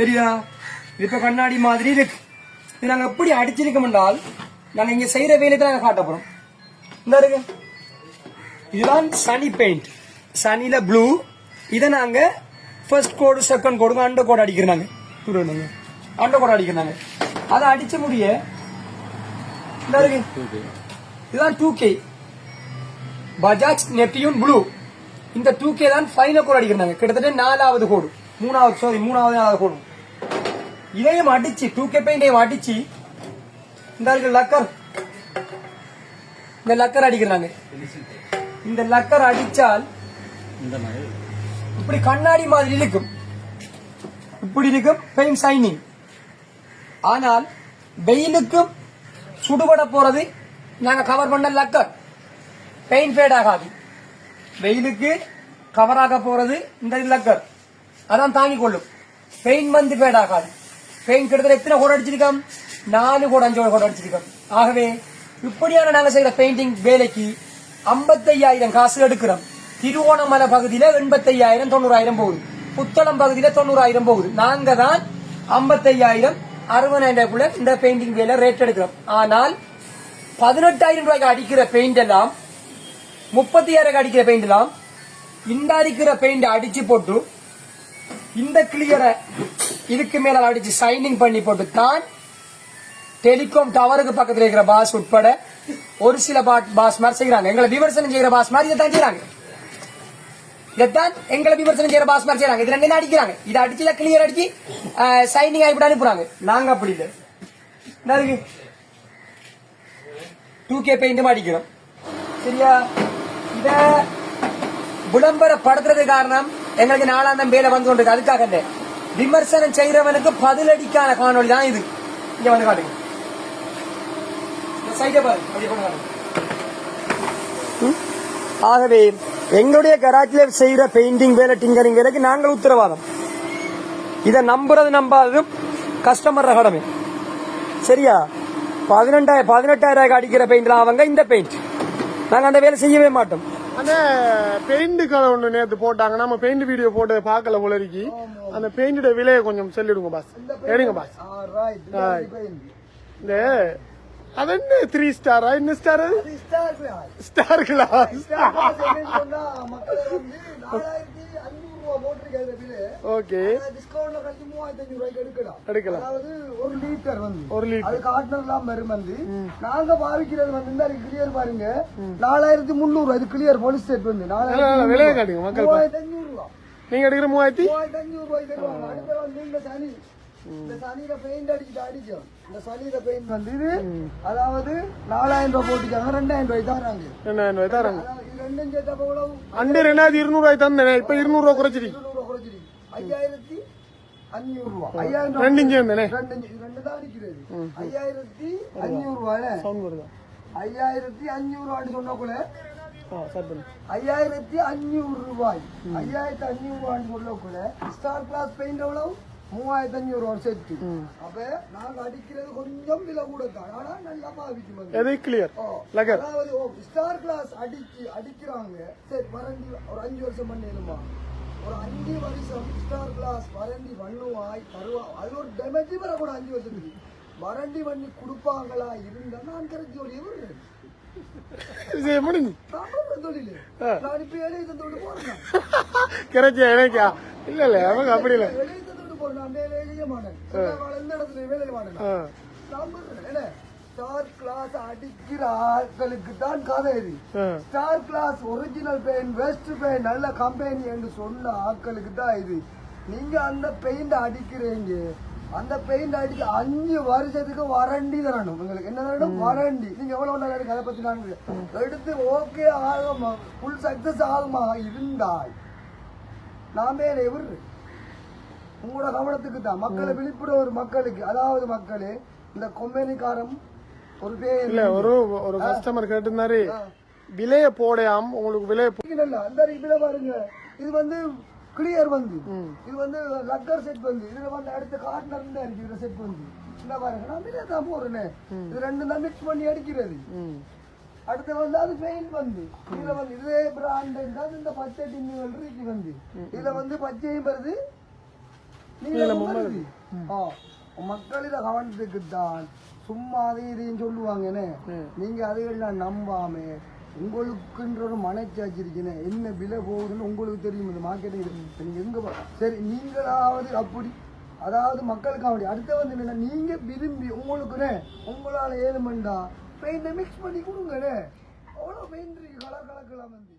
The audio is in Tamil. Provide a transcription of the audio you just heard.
தெரியுதா? இது இப்ப கண்ணாடி மாதிரி இருக்கு. இது நாங்க எப்படி அடிச்சிருக்கோம் என்றால் நாங்க இங்க செய்யற வேலையை தான் காட்ட போறோம் இந்த இருக்கு. இதுதான் சனி பெயிண்ட் சனில ப்ளூ இதை நாங்க ஃபர்ஸ்ட் கோடு செகண்ட் கோடு அண்டர் கோடு அடிக்கிறாங்க புரியுதுங்க அண்டர் கோடு அடிக்கிறாங்க அதை அடிச்ச முடிய இந்த இருக்கு. இதுதான் two K Bajaj Neptune blue இந்த டூ கே தான் ஃபைனல் கோடு அடிக்கிறாங்க கிட்டத்தட்ட நாலாவது கோடு மூணாவது சாரி மூணாவது நாலாவது கோடு இதையும் அடிச்சு டூ கே பெயிண்டையும் அடிச்சு இந்த லக்கர். இந்த லக்கர் அடிக்கிறாங்க. இந்த லக்கர் அடிச்சால் இப்படி கண்ணாடி மாதிரி இருக்கும் இப்படி இருக்கும் பெயிண்ட் சைனிங் ஆனால் வெயிலுக்கும் சுடுபட போறது நாங்க கவர் பண்ண லக்கர். பெயிண்ட் ஃபேட் ஆகாது. வெயிலுக்கு கவர் ஆக போறது இந்த லக்கர். அதான் தாங்கிக் கொள்ளும். பெயிண்ட் வந்து ஃபேட் ஆகாது. பெயிண்ட் கிட்டத்தட்ட எத்தனை கோடம் அடிச்சிருக்கோம்? நாலு கோடம் அஞ்சு கோடம் அடிச்சிருக்கோம். ஆகவே இப்படியான நாங்கள் செய்கிற பெயிண்டிங் வேலைக்கு 55000 காசு எடுக்கிறோம். திருவோணமலை பகுதியில எண்பத்தையாயிரம் தொண்ணூறாயிரம் போகுது. புத்தளம் பகுதியில தொண்ணூறாயிரம் போகுது. நாங்க தான் 55000 அறுபதாயிரக்குள்ள இந்த பெயிண்டிங் வேலை ரேட் எடுக்கிறோம். ஆனால் பதினெட்டாயிரம் ரூபாய்க்கு அடிக்கிற பெயிண்ட் எல்லாம் முப்பத்தி ஆயிரம் அடிக்கிற பெயிண்ட் எல்லாம் இந்த அடிக்கிற பெயிண்ட் அடிச்சு போட்டு இந்த கிளியரை இதுக்கு மேல அடிச்சு சைனிங் பண்ணி போட்டு தான் டெலிகாம் டவருக்கு பக்கத்தில் இருக்கிற பாஸ் உட்பட ஒரு சில பாஸ் மாதிரி செய்யறாங்க எங்களை விமர்சனம் செய்யற பாஸ் மாதிரி இதைத்தான் செய்யறாங்க இதைத்தான் எங்களை விமர்சனம் செய்யற பாஸ் மாதிரி செய்யறாங்க இது ரெண்டு அடிக்கிறாங்க. இதை அடிச்சு கிளியர் அடிச்சு சைனிங் ஆகிவிட்டு அனுப்புறாங்க. நாங்க அப்படி இல்லை. இருக்கு டூ கே பெயிண்டும் அடிக்கிறோம். சரியா? இத விளம்பரப்படுத்துறது காரணம் எங்களுக்கு நாலாந்தம் வேலை வந்து கொண்டிருக்கு. அதுக்காக விமர்சனம் செய்யறவனுக்கு பதிலடிக்கான காணொலி தான் இது. இங்க வந்து காட்டுங்க. ஆகவே எங்களுடைய கராச்சில செய்யற பெயிண்டிங் வேலை டிங்கரிங் வேலைக்கு நாங்கள் உத்தரவாதம். இதை நம்புறது நம்பாததும் கஸ்டமர் கடமை. சரியா? பதினெண்டாயிரம் பதினெட்டாயிரம் ரூபாய்க்கு அடிக்கிற பெயிண்ட் அவங்க இந்த பெயிண்ட் நாங்கள் அந்த வேலை செய்யவே மாட்டோம். அந்த பெயிண்ட் கடை ஒண்ணு நேத்து போட்டாங்க. நம்ம பெயிண்ட் வீடியோ போட்டு பார்க்கல உலரிக்கு அந்த பெயிண்டோட விலையை கொஞ்சம் சொல்லிடுங்க பாஸ் எடுங்க பாஸ் இந்த அது என்ன த்ரீ ஸ்டாரா என்ன ஸ்டார் ஸ்டார் கிளாஸ் ஓகே எடுக்கலாம். ஒரு லிட்டர் வந்து. ஒரு லிட்டர் அது காட்டுனதுலாம் வரும் வந்து. நாங்க பாவிக்கிறது வந்து இந்த கிளியர் பாருங்க. நாலாயிரத்தி முந்நூறு அது கிளியர் போலீஸ் ஸ்டேட் வந்து. நாலாயிரத்தி விலையை காட்டுங்க மக்கள் பா- மூவாயிரத்தி அஞ்சூறு ரூபா நீங்க எடுக்கிற மூவாயிரத்தி? மூவாயிரத்தி அஞ்சூறு ரூபாய் தருவாங்க அடுத்த வந்து இந்த சனி இந்த சனியில பெயிண்ட் அடிச்சுட்டு அடிச்சோம். இந்த சனியில பெயிண்ட் வந்து இது. அதாவது நாலாயிரம் ரூபாய் போட்டுக்காங்க ரெண்டாயிரம் ரூபாய் தராங்க. ரெண்டாயிரம் ரூபாய் தராங்க. அதாவது ரெண்டும் சேர்த்தா எவ்வளவு? அண்டு ரெண்டாயிரத்தி இருநூறு ரூபாய் தந்தேன் இப்ப இருநூறு ரூபாய் குறைச்சிருக்கீங்க குறைச்சிருக்கு ஐயாயிரத்தி அஞ்சூறு ரூபாய் ஐயாயிரம் ரெண்டு ரெண்டு தான் அடிக்கிறது. ஐயாயிரத்தி அஞ்சூறு ரூபாய் சவுண்ட் வருதா? ஐயாயிரத்தி அஞ்சூறு ஆ சார் பண்ணு. ஐயாயிரத்தி அஞ்சூறு ரூபாய். ஐயாயிரத்தி அஞ்சூறு ரூபாய் சொல்லக்குள்ள ஸ்டார் கிளாஸ் பெயிண்ட் எவ்வளவு? மூவாயிரத்தி அஞ்சூறு ரூபாய் சேர்த்து அப்ப நாங்க அடிக்கிறது கொஞ்சம் விலை கூட தான் ஆனா நல்லா பாவிக்கும் எது கிளியர் அதாவது ஸ்டார் கிளாஸ் அடிச்சு அடிக்கிறாங்க. சரி வரண்டி ஒரு அஞ்சு வருஷம் பண்ணிடுமா ஒரு அஞ்சு வருஷம் ஸ்டார் கிளாஸ் வரண்டி பண்ணுவாய் தருவா அது ஒரு டேமேஜ் வரக்கூட அஞ்சு வருஷத்துக்கு வரண்டி பண்ணி கொடுப்பாங்களா? இருந்தா நான் கரைச்சி தொழில் போறேன் கிடைச்சா எனக்கா இல்ல இல்ல அவங்க அப்படி இல்ல. போறேன் நான் வேலை செய்ய மாட்டேன் வேலை மாட்டேன் ஸ்டார் கிளாஸ் அடிக்கிற ஆட்களுக்கு தான் கதை இது. Star class original pain west pain நல்ல கம்பெனி என்று சொன்ன ஆட்களுக்கு தான் இது. நீங்க அந்த பெயிண்ட் அடிக்கிறீங்க. அந்த பெயிண்ட் அடிச்சு அஞ்சு வருஷத்துக்கு வரண்டி தரணும். உங்களுக்கு என்ன தரணும்? வரண்டி நீங்க எவ்வளவு நேரம் இருக்கு அதை பத்தி நான் எடுத்து ஓகே ஆகுமா? ஃபுல் சக்சஸ் ஆகுமா? இருந்தால் நாமே எவரு உங்களோட கவனத்துக்கு தான். மக்களை விழிப்புணர்வு மக்களுக்கு. அதாவது மக்களே இந்த கொம்பெனிக்காரம் இல்ல ஒரு ஒரு கஸ்டமர் கேட்டிருந்தாரு விலைய போடையாம் உங்களுக்கு விலைய அந்த இதுல பாருங்க. இது வந்து கிளியர் வந்து. இது வந்து லக்கர் செட் வந்து. இதுல வந்து அடுத்த கார்னர் தான் இருக்கு இதுல செட் வந்து. இந்த பாருங்க நான் இதுல தான் போறேனே இது ரெண்டு தான் மிக்ஸ் பண்ணி அடிக்கிறது. அடுத்து வந்து அது பெயிண்ட் வந்து. இதுல வந்து இதே பிராண்ட் தான் இந்த பச்சை டின்னுகள் இருக்கு வந்து. இதுல வந்து பச்சையும் வருது. நீங்க வருது. மக்கள் இதை கவனத்துக்கு தான் சும்மா அதை இதையும் சொல்லுவாங்கன்னு நீங்க அதையெல்லாம் நம்பாம. உங்களுக்குன்ற ஒரு மனச்சாட்சி இருக்குன்னு என்ன விலை போகுதுன்னு உங்களுக்கு தெரியும். இந்த மார்க்கெட்டிங் நீங்க எங்க சரி நீங்களாவது அப்படி. அதாவது மக்களுக்கு அப்படி. அடுத்த வந்து என்னன்னா நீங்க விரும்பி உங்களுக்குன்னு உங்களால ஏழுமண்டா பெயிண்ட மிக்ஸ் பண்ணி கொடுங்கண்ணே அவ்வளோ பெயிண்ட் இருக்கு கலர் கலக்கலாம் வந்து.